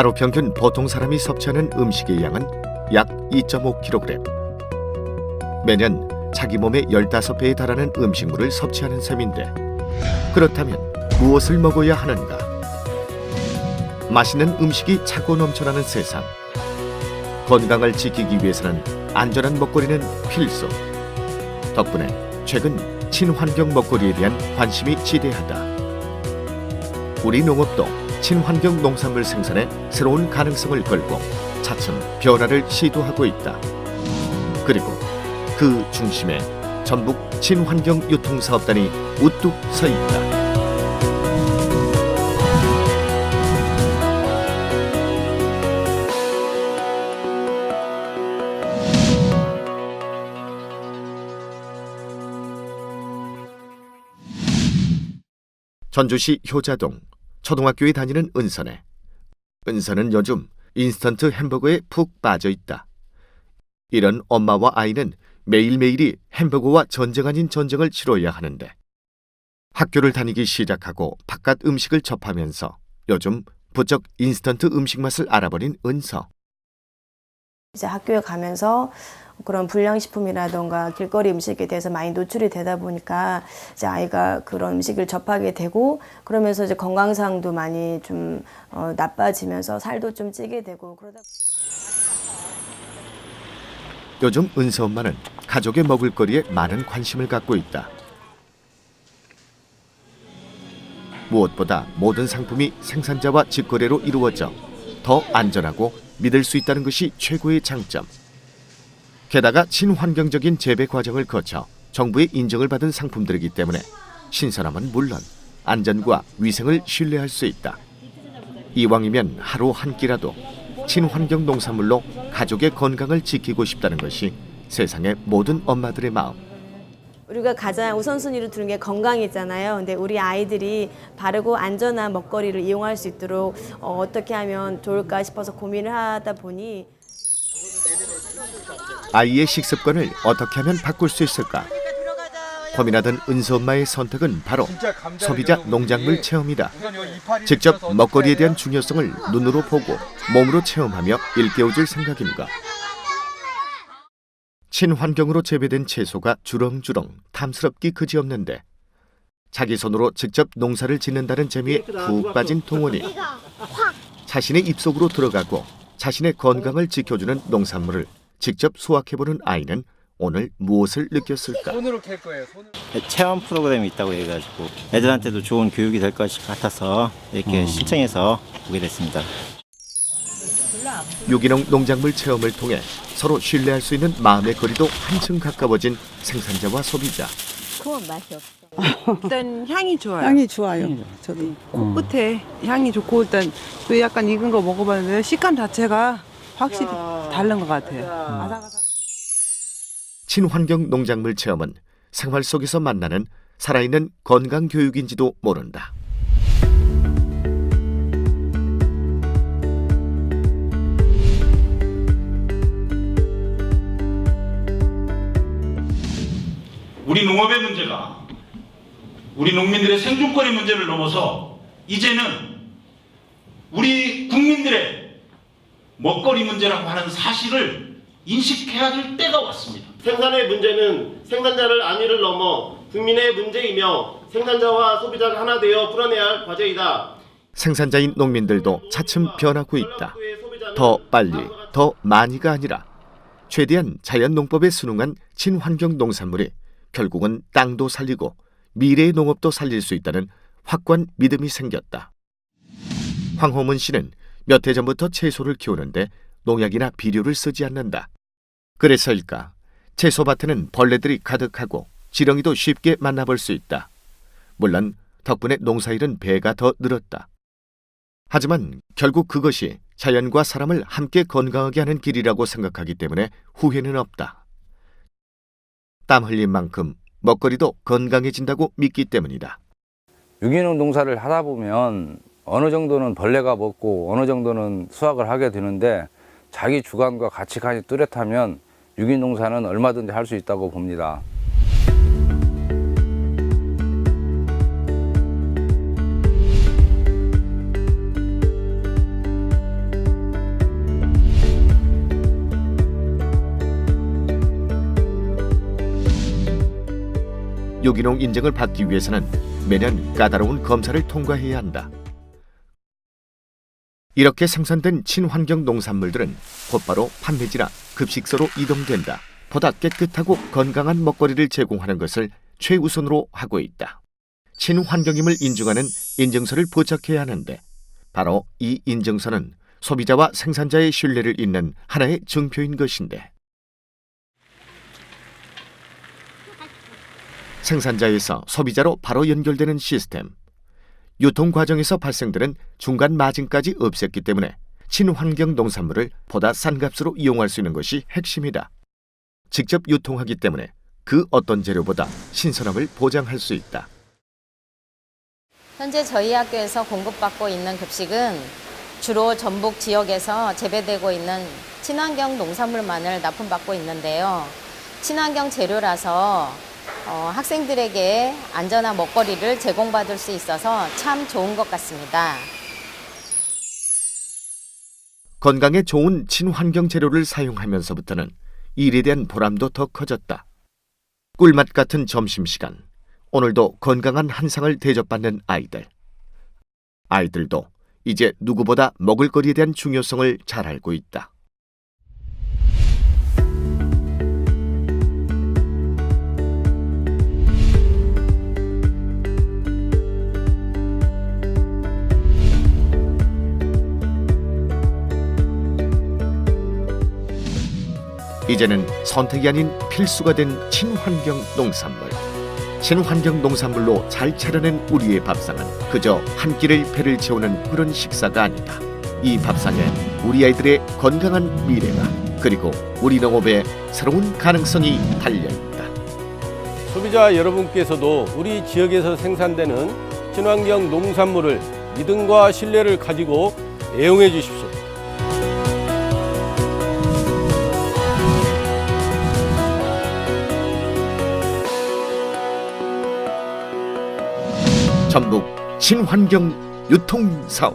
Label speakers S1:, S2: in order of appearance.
S1: 하루 평균 보통 사람이 섭취하는 음식의 양은 약 2.5kg. 매년 자기 몸의 15배에 달하는 음식물을 섭취하는 셈인데 그렇다면 무엇을 먹어야 하는가? 맛있는 음식이 차고 넘쳐나는 세상. 건강을 지키기 위해서는 안전한 먹거리는 필수. 덕분에 최근 친환경 먹거리에 대한 관심이 지대하다. 우리 농업도 친환경 농산물 생산에 새로운 가능성을 걸고 차츰 변화를 시도하고 있다. 그리고 그 중심에 전북 친환경 유통사업단이 우뚝 서 있다. 전주시 효자동 초등학교에 다니는 은선에 은선은 요즘 인스턴트 햄버거에 푹 빠져 있다. 이런 엄마와 아이는 매일매일이 햄버거와 전쟁 아닌 전쟁을 치러야 하는데 학교를 다니기 시작하고 바깥 음식을 접하면서 요즘 부쩍 인스턴트 음식 맛을 알아버린 은서.
S2: 이제 학교에 가면서 그런 불량식품이라던가 길거리 음식에 대해서 많이 노출이 되다 보니까 이제 아이가 그런 음식을 접하게 되고 그러면서 이제 건강상도 많이 좀 어, 나빠지면서 살도 좀 찌게 되고 그러다
S1: 요즘 은서 엄마는 가족의 먹을거리에 많은 관심을 갖고 있다. 무엇보다 모든 상품이 생산자와 직거래로 이루어져 더 안전하고 믿을 수 있다는 것이 최고의 장점. 게다가 친환경적인 재배 과정을 거쳐 정부의 인정을 받은 상품들이기 때문에 신선함은 물론 안전과 위생을 신뢰할 수 있다. 이왕이면 하루 한 끼라도 친환경 농산물로 가족의 건강을 지키고 싶다는 것이 세상의 모든 엄마들의 마음.
S2: 우리가 가장 우선순위로 두는 게 건강이잖아요. 근데 우리 아이들이 바르고 안전한 먹거리를 이용할 수 있도록 어, 어떻게 하면 좋을까 싶어서 고민을 하다 보니
S1: 아이의 식습관을 어떻게 하면 바꿀 수 있을까? 고민하던 은수 엄마의 선택은 바로 소비자 농작물 체험이다. 직접 먹거리에 대한 중요성을 눈으로 보고 몸으로 체험하며 일깨워줄 생각인가? 친환경으로 재배된 채소가 주렁주렁 탐스럽기 그지없는데 자기 손으로 직접 농사를 짓는다는 재미에 푹 빠진 동원이 자신의 입속으로 들어가고 자신의 건강을 지켜주는 농산물을 직접 수확해보는 아이는 오늘 무엇을 느꼈을까?
S3: 손으로 캘 거예요. 손으로.
S4: 체험 프로그램이 있다고 해가지고 애들한테도 좋은 교육이 될 것 같아서 이렇게 신청해서 오게 됐습니다.
S1: 유기농 농작물 체험을 통해 서로 신뢰할 수 있는 마음의 거리도 한층 가까워진 생산자와 소비자.
S2: 그건 맛이 없어.
S5: 일단 향이 좋아요.
S6: 향이 좋아요. 저도.
S5: 코끝에 향이 좋고 일단 또 약간 익은 거 먹어봤는데 식감 자체가 확실히 다른 것 같아요. 아삭아삭.
S1: 친환경 농작물 체험은 생활 속에서 만나는 살아있는 건강 교육인지도 모른다.
S7: 우리 농업의 문제가 우리 농민들의 생존권의 문제를 넘어서 이제는 우리 국민들의 먹거리 문제라고 하는 사실을 인식해야 될 때가 왔습니다.
S8: 생산의 문제는 생산자를 안위를 넘어 국민의 문제이며 생산자와 소비자가 하나 되어 풀어내야 할 과제이다.
S1: 생산자인 농민들도 차츰 변하고 있다. 더 빨리, 더 많이가 아니라 최대한 자연 농법에 순응한 친환경 농산물이 결국은 땅도 살리고 미래의 농업도 살릴 수 있다는 확고한 믿음이 생겼다. 황호문 씨는 몇 해 전부터 채소를 키우는데 농약이나 비료를 쓰지 않는다. 그래서일까 채소밭에는 벌레들이 가득하고 지렁이도 쉽게 만나볼 수 있다. 물론 덕분에 농사일은 배가 더 늘었다. 하지만 결국 그것이 자연과 사람을 함께 건강하게 하는 길이라고 생각하기 때문에 후회는 없다. 땀 흘린 만큼 먹거리도 건강해진다고 믿기 때문이다.
S9: 유기농 농사를 하다 보면 어느 정도는 벌레가 먹고 어느 정도는 수확을 하게 되는데 자기 주관과 가치관이 뚜렷하면 유기농사는 얼마든지 할 수 있다고 봅니다.
S1: 유기농 인증을 받기 위해서는 매년 까다로운 검사를 통과해야 한다. 이렇게 생산된 친환경 농산물들은 곧바로 판매지나 급식소로 이동된다. 보다 깨끗하고 건강한 먹거리를 제공하는 것을 최우선으로 하고 있다. 친환경임을 인증하는 인증서를 부착해야 하는데 바로 이 인증서는 소비자와 생산자의 신뢰를 잇는 하나의 증표인 것인데 생산자에서 소비자로 바로 연결되는 시스템 유통 과정에서 발생되는 중간 마진까지 없앴기 때문에 친환경 농산물을 보다 싼 값으로 이용할 수 있는 것이 핵심이다. 직접 유통하기 때문에 그 어떤 재료보다 신선함을 보장할 수 있다.
S3: 현재 저희 학교에서 공급받고 있는 급식은 주로 전북 지역에서 재배되고 있는 친환경 농산물만을 납품받고 있는데요. 친환경 재료라서 어, 학생들에게 안전한 먹거리를 제공받을 수 있어서 참 좋은 것 같습니다.
S1: 건강에 좋은 친환경 재료를 사용하면서부터는 일에 대한 보람도 더 커졌다. 꿀맛 같은 점심시간. 오늘도 건강한 한상을 대접받는 아이들. 아이들도 이제 누구보다 먹을거리에 대한 중요성을 잘 알고 있다. 이제는 선택이 아닌 필수가 된 친환경 농산물. 친환경 농산물로 잘 차려낸 우리의 밥상은 그저 한 끼를 배를 채우는 그런 식사가 아니다. 이 밥상에 우리 아이들의 건강한 미래가 그리고 우리 농업의 새로운 가능성이 달려 있다.
S6: 소비자 여러분께서도 우리 지역에서 생산되는 친환경 농산물을 믿음과 신뢰를 가지고 애용해 주십시오.
S1: 전북 친환경 유통 사업